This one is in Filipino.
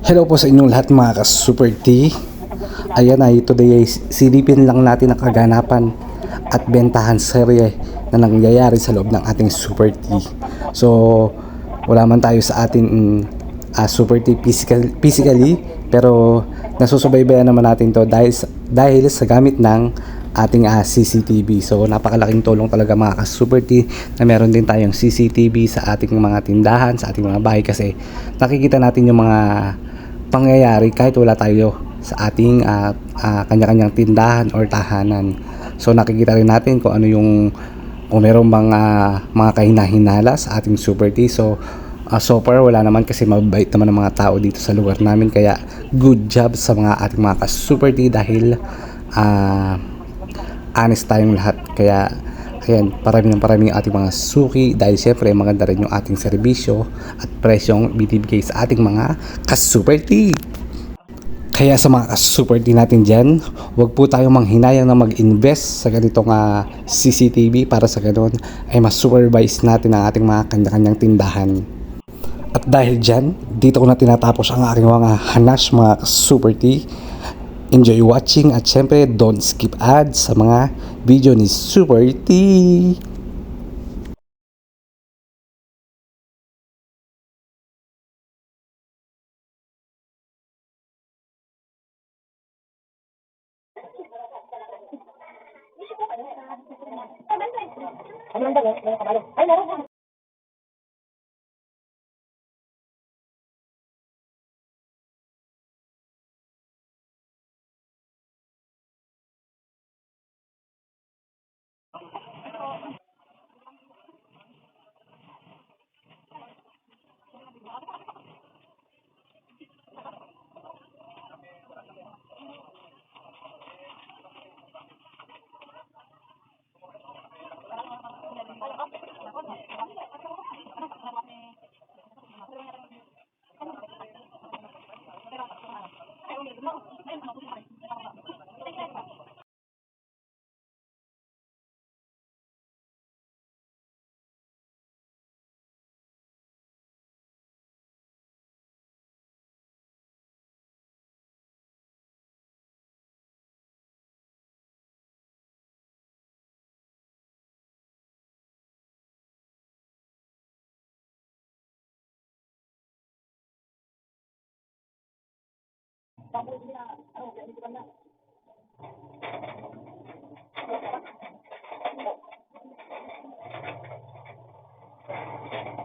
Hello po sa inyong lahat mga ka-Super T. Ayan ay today ay silipin lang natin ang kaganapan at bentahan serye na nangyayari sa loob ng ating Super T. So, wala man tayo sa ating ah, Super T physical, physically, pero nasusubaybayan naman natin to dahil, dahil sa gamit ng ating ah, CCTV. So, napakalaking tulong talaga mga ka-Super na meron din tayong CCTV sa ating mga tindahan, sa ating mga bahay kasi nakikita natin yung mga pangyayari kahit wala tayo sa ating ah, ah, kanya-kanyang tindahan or tahanan. So nakikita rin natin kung ano yung kung meron mga mga kahinahinala sa ating Super. So ah, so far wala naman kasi mabait naman ang mga tao dito sa lugar namin kaya good job sa mga ating mga ka-Super dahil ah honest tayong lahat. Kaya, ayan, parami ng parami yung ating mga suki dahil syempre maganda rin yung ating serbisyo at presyong binibigay sa ating mga ka-super. Kaya sa mga ka-super T natin dyan, huwag po tayong manghinayang na mag-invest sa ganitong ah, CCTV para sa ganun ay mas supervise natin ang ating mga kanya-kanyang tindahan. At dahil dyan, dito ko na tinatapos ang aking mga hanas mga super T. Enjoy watching at syempre don't skip ads sa mga video ni Super T. no, Thank you.